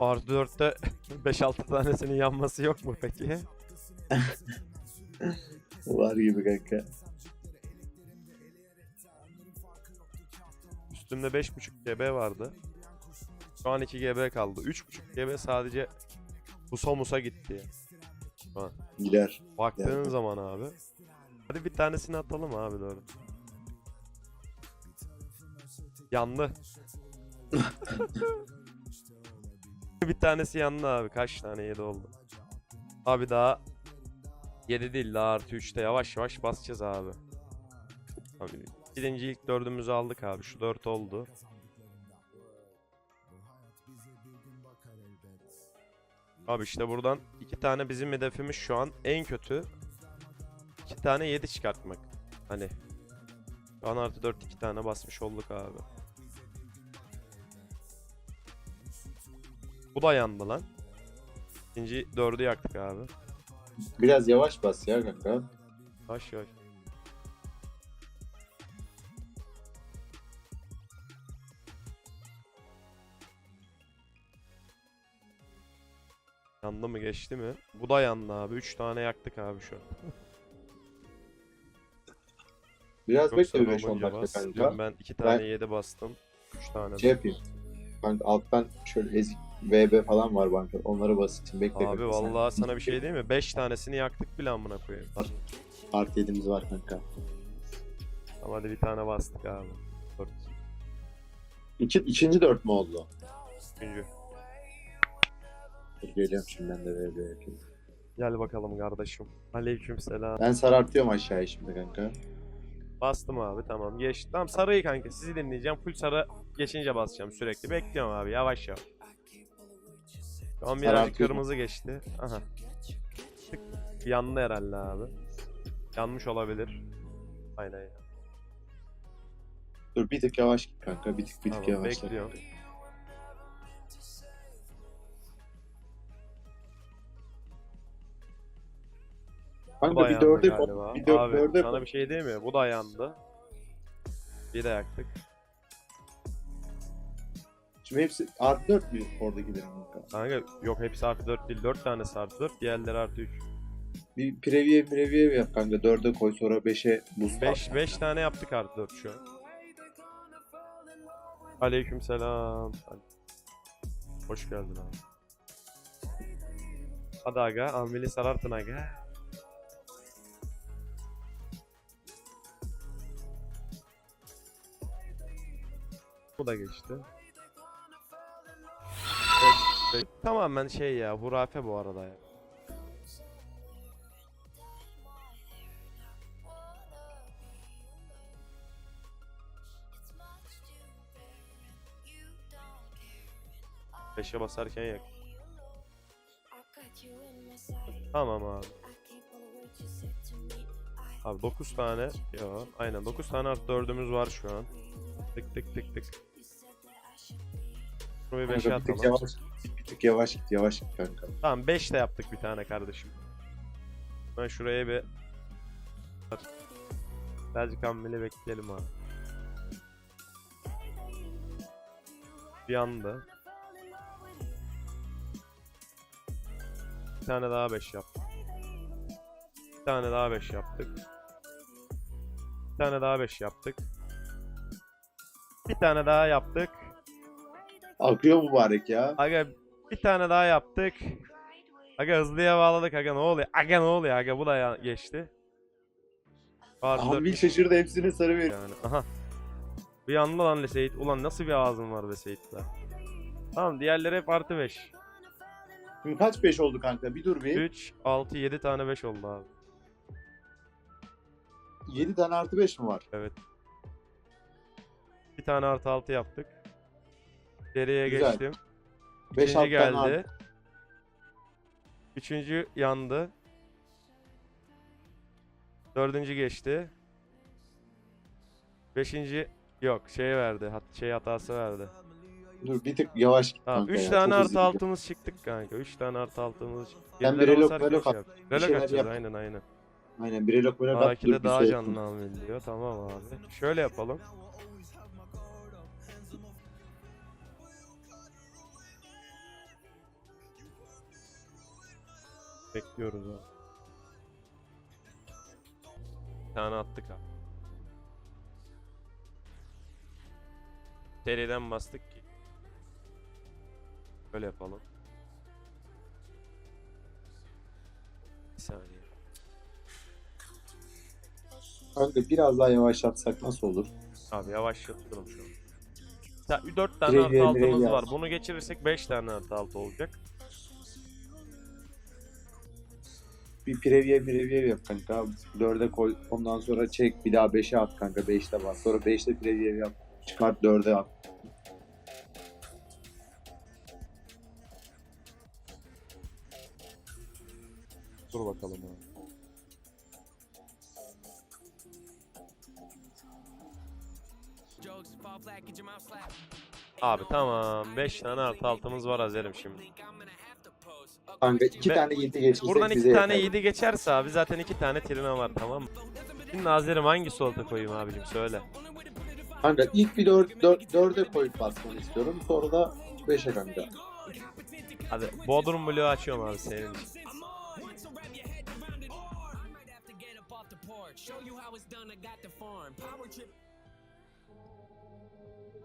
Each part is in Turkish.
Artı 4'te 5-6 tanesinin yanması yok mu peki? Var gibi kanka. Üstümde 5.5 GB vardı. Şu an 2 GB kaldı. 3.5 GB sadece Musa Musa gitti. Gider. Baktığın Yani. zaman abi. Hadi bir tanesini atalım abi doğru. Yandı. bir tanesi yandı abi. Kaç tane yedi oldu? Abi daha 7 değil daha artı 3'te yavaş yavaş basacağız abi. Abi birinci ilk dördümüzü aldık abi. Şu 4 oldu. Abi işte buradan iki tane bizim hedefimiz şu an en kötü iki tane 7 çıkartmak. Hani şu an artı 4 iki tane basmış olduk abi. Bu da yandı lan. İkinci dördü yaktık abi. Biraz yavaş bas ya kanka. Yavaş yavaş. Yandı mı geçti mi? Bu da yandı abi. 3 tane yaktık abi şu an. Biraz Çok bekle bir sarı 5-10 olunca dakika bas. kanka. Ben 2 tane 7 bastım. 3 tane. Şey yapayım. Kanka alttan şöyle ezik VB falan var banka. Onları basayım. Bekle Abi sen. vallahi sana bir şey diyeyim mi? 5 tanesini yaktık bile amına koyayım. Artı 7'miz var kanka. Ama hadi bir tane bastık abi. 4. İki, ikinci dört mü oldu? Üçüncü. Dur geliyorum şimdi ben de VB yapayım. Gel bakalım kardeşim. Aleykümselam. Ben sarartıyorum aşağıya şimdi kanka. Bastım abi tamam geçti. Tamam sarıyı kanka sizi dinleyeceğim. Full sarı geçince basacağım sürekli. Bekliyorum abi yavaş yavaş. Tamam birazcık Sarartıyor mu? kırmızı geçti. Aha. Tık. Yandı herhalde abi. Yanmış olabilir. Aynen ya. Dur bir tık yavaş git kanka. Bir tık bir tık Tamam, yavaş. bekliyorum. Kanka bir yandı dörde galiba. bir dör, Abi dörde sana bir şey değil mi? Bu da yandı. Bir de yaktık. Şimdi hepsi artı dört mü oradakilerin kanka? Kanka yok hepsi artı 4 değil. 4 tanesi artı 4. Diğerleri artı 3. Bir preview preview yap kanka. Dörde koy sonra beşe boost 5 at. 5 tane yaptık artı 4 şu an. Aleykümselam. Hoş geldin abi. Hadi aga, ameli sarartın aga. Bu da geçti. Tamamen şey ya, hurafe bu arada ya. Beşe basarken yak. Tamam abi. Abi 9 tane. Ya aynen 9 tane artı 4'ümüz var şu an. Tık tık tık tık. Şunu bir 5'e Kanka bir tık atalım. Bir tık yavaş git yavaş git kanka. Tamam 5 de yaptık bir tane kardeşim. Ben şuraya bir Birazcık ammeli bekleyelim abi. Bir anda. Bir tane daha 5 yaptık. Bir tane daha 5 yaptık. Bir tane daha 5 yaptık. Bir tane daha yaptık. Akıyor mübarek ya. Aga bir tane daha yaptık. Aga hızlıya bağladık aga ne oluyor? Aga ne oluyor aga bu da ya- geçti. Artı Abi şaşırdı hepsine sarı ver. yani. Aha. Bir anda lan Le Seyit. Ulan nasıl bir ağzın var be Seyit'le. Tamam diğerleri hep artı 5. Şimdi kaç 5 oldu kanka? Bir dur bir. 3, 6, 7 tane 5 oldu abi. 7 tane artı 5 mi var? Evet. Bir tane artı 6 yaptık. Geriye Güzel. geçtim. 5 İkinci alt geldi. tane Üçüncü yandı. Dördüncü geçti. Beşinci yok şey verdi. Hat şey hatası verdi. Dur bir tık yavaş git Tamam. kanka Üç ya, tane çok hızlı artı gidiyor. altımız çıktık kanka. Üç tane artı altımız çıktı. Sen bir Gerilere relok- basarken relok şey at. yap. Bir Relok şeyler atacağız yap. aynen aynen. Aynen bir relok böyle. Belki de dur, bir daha şey canlı almayın diyor. Tamam abi. Şöyle yapalım. Bekliyoruz abi. Bir tane attık abi. Seriden bastık ki. Böyle yapalım. Bir saniye. Kanka biraz daha yavaşlatsak nasıl olur? Abi yavaşlatıyorum şu an. Ya 4 tane artı altımız var. Bunu geçirirsek 5 tane artı altı olacak. Bir preview preview yap kanka. 4'e koy. Ondan sonra çek. Bir daha 5'e at kanka. 5'te bas. Sonra 5'te preview yap. Çıkart 4'e at. Dur bakalım abi. Abi tamam 5 tane artı altımız var Azer'im şimdi. Kanka 2 Ve- tane 7 geçirsek Buradan bize 2 tane yeter. 7 geçerse abi zaten 2 tane trina var tamam mı? Şimdi Azer'im hangi solta koyayım abicim söyle. Kanka ilk bir 4, 4, 4'e koyup basmanı istiyorum. Sonra da 5'e kanka. Hadi Bodrum Blue'u açıyorum abi senin için.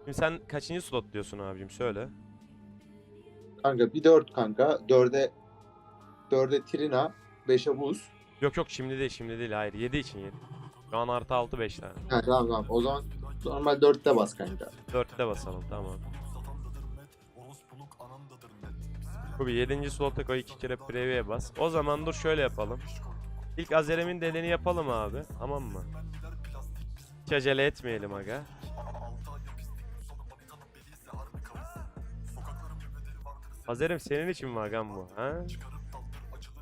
Şimdi sen kaçıncı slot diyorsun abicim söyle. Kanka bir 4 kanka. 4'e 4'e Trina. 5'e buz. Yok yok şimdi değil şimdi değil hayır 7 için 7. Şu an artı 6 5 tane. Ha tamam tamam. O zaman normal 4'te bas kanka. 4'te basalım tamam. Bu bir 7. slota koy 2 kere preview'e bas. O zaman dur şöyle yapalım. İlk Azerem'in dediğini yapalım abi. Tamam mı? Hiç acele etmeyelim aga. Azerem senin için mi agam bu? Ha?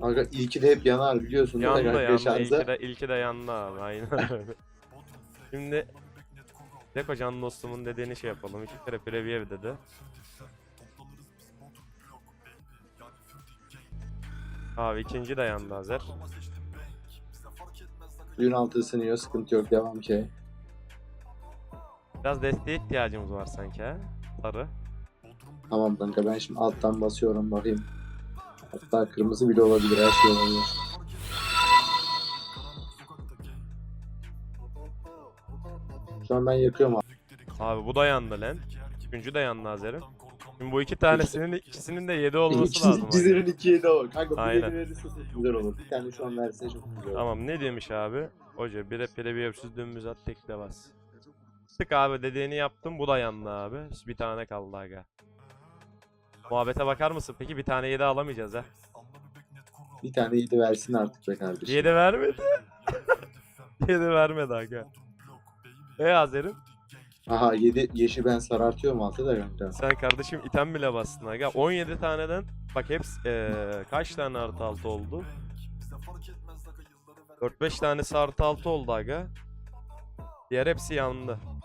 Kanka ilki de hep yanar biliyorsun değil mi Yandı yandı. İlki de, ilki de yandı abi. Aynen öyle. Şimdi Deko can dostumun dediğini şey yapalım. İki kere preview dedi. Abi ikinci de yandı Azer. Suyun altı ısınıyor sıkıntı yok devam ki. Biraz desteğe ihtiyacımız var sanki ha. Sarı. Tamam kanka ben şimdi alttan basıyorum bakayım. Hatta kırmızı bile olabilir her şey olabilir. Şu an ben yakıyorum abi. Abi bu da yandı lan. Üçüncü de yandı Azer'im. Şimdi bu iki tanesinin ikisinin de 7 olması lazım. aga. Cizerin 2'ye de o. Kanka bu Aynen. yedi verirse çok güzel olur. Bir tane şu an verse çok güzel olur. Tamam ne demiş abi? Hoca bire preview'siz dümdüz at tekle bas. Tık abi dediğini yaptım bu da yandı abi. Bir tane kaldı aga. Muhabbete bakar mısın? Peki bir tane 7 alamayacağız ha. Bir tane 7 versin artık be kardeşim. 7 vermedi. 7 vermedi aga. E Azer'im Aha 7 yeşil ben sarartıyorum altı da kanka. sen kardeşim item bile bastın aga. 17 taneden bak hepsi eee, kaç tane artı altı oldu? 4-5 tanesi artı altı oldu aga. Diğer hepsi yandı.